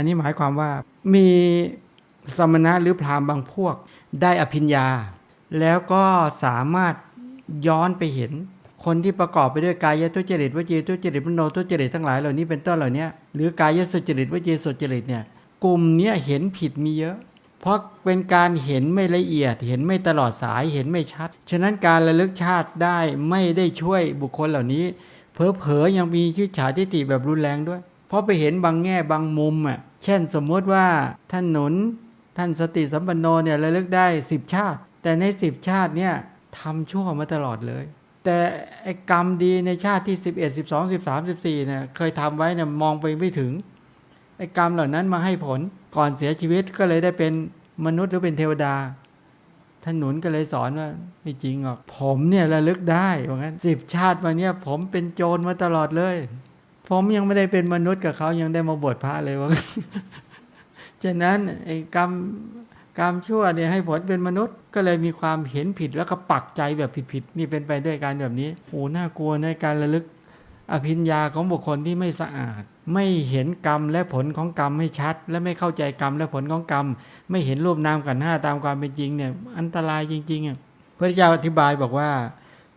อันนี้หมายความว่ามีสมณะหรือพราหมณ์บางพวกได้อภิญญา แล้วก็สามารถย้อนไปเห็น คนที่ประกอบไปด้วยกายทุจริตวจีทุจริตมโนทุจริตทั้งหลายเหล่านี้เป็นต้นเหล่านี้หรือกายสุจริตวจีสุจริตเนี่ยกลุ่มเนี้ยเห็นผิดมีเยอะ เพราะเป็นการเห็นไม่ละเอียด เห็นไม่ตลอดสายเห็นไม่ชัด ฉะนั้นการระลึกชาติได้ไม่ได้ช่วยบุคคลเหล่านี้เผลอยังมีชิดฉาทิฏฐิแบบรุนแรงด้วย เพราะไปเห็นบางแง่บางมุมอะ เช่นสมมติว่าท่านหนุนท่านสติสัมปันโนเนี่ยระลึกได้สิบชาติ แต่ในสิบชาติเนี่ยทำชั่วมาตลอดเลย แต่ไอ้กรรมดีในชาติที่11 12 13 14เนี่ยเคยทำไว้เนี่ยมองไปไม่ถึงไอ้กรรมเหล่านั้นมาให้ผลก่อนเสียชีวิตก็เลยได้เป็นมนุษย์หรือเป็นเทวดาท่านหนุนก็เลยสอนว่าไม่จริงหรอก ผมเนี่ยระลึกได้ว่างั้นสิบชาติมาเนี่ยผมเป็นโจรมาตลอดเลย ผมยังไม่ได้เป็นมนุษย์กับเขายังได้มาบวชพระเลยว่าฉะนั้นไอ้กรรมกรรมชั่วเนี่ยให้ผลเป็นมนุษย์ก็เลยมีความเห็นผิดแล้วก็ปักใจแบบผิดๆนี่เป็นไปด้วยการแบบนี้โอ้น่ากลัวในการระลึก อภิญญาของบุคคลที่ไม่สะอาด ไม่เห็นกรรมและผลของกรรมให้ชัด และไม่เข้าใจกรรมและผลของกรรม ไม่เห็นรูปนามกันห้าตามความเป็นจริงเนี่ยอันตรายจริงๆอะพระเจ้าอธิบายบอกว่า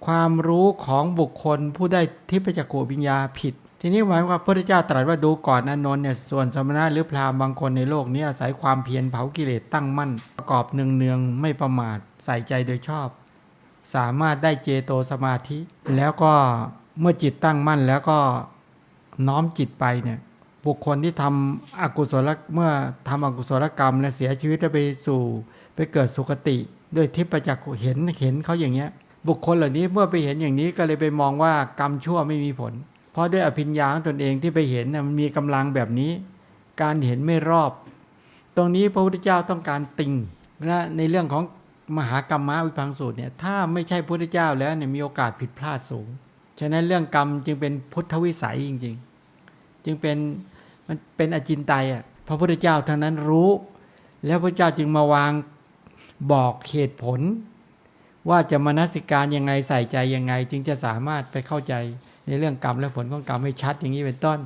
ความรู้ของบุคคลผู้ได้ทิพยจักขุวิญญาผิด ทีนี้หมายความว่าพระเจ้าตรัสว่าดูก่อนอนนท์เนี่ยส่วนสมณะหรือพราหมณ์บางคนในโลกนี้อาศัยความเพียรเผากิเลสตั้งมั่น ประกอบเนืองๆไม่ประมาทใส่ใจโดยชอบ สามารถได้เจโตสมาธิ แล้วก็เมื่อจิตตั้งมั่นแล้วก็น้อมจิตไปเนี่ยบุคคลที่ทำอกุศลเมื่อทำอกุศลกรรม และเสียชีวิตแล้วไปสู่ ไปเกิดสุคติ ด้วยทิพยจักเห็นเห็นเขาอย่างเงี้ย บุคคลเหล่านี้เมื่อไปเห็นอย่างนี้ก็เลยไปมองว่ากรรมชั่วไม่มีผล เพราะด้วยอภิญญาของตนเองที่ไปเห็นนะมันมีกำลังแบบนี้ การเห็นไม่รอบ ตรงนี้พระพุทธเจ้าต้องการติงและในเรื่องของมหากรรมะวิพังสูตรเนี่ยถ้าไม่ใช่พระพุทธเจ้าแล้วเนี่ยมีโอกาสผิดพลาดสูง ฉะนั้นเรื่องกรรมจึงเป็นพุทธวิสัยจริง ๆ จึงเป็นมันเป็นอจินไตยอะพระพุทธเจ้าเท่านั้นรู้ แล้วพระเจ้าจึงมาวางบอกเหตุผล ว่าจะมนสิการยังไงใส่ใจยังไง จึงจะสามารถไปเข้าใจ ในเรื่องกรรมและผลของกรรมให้ชัดอย่างนี้เป็นต้น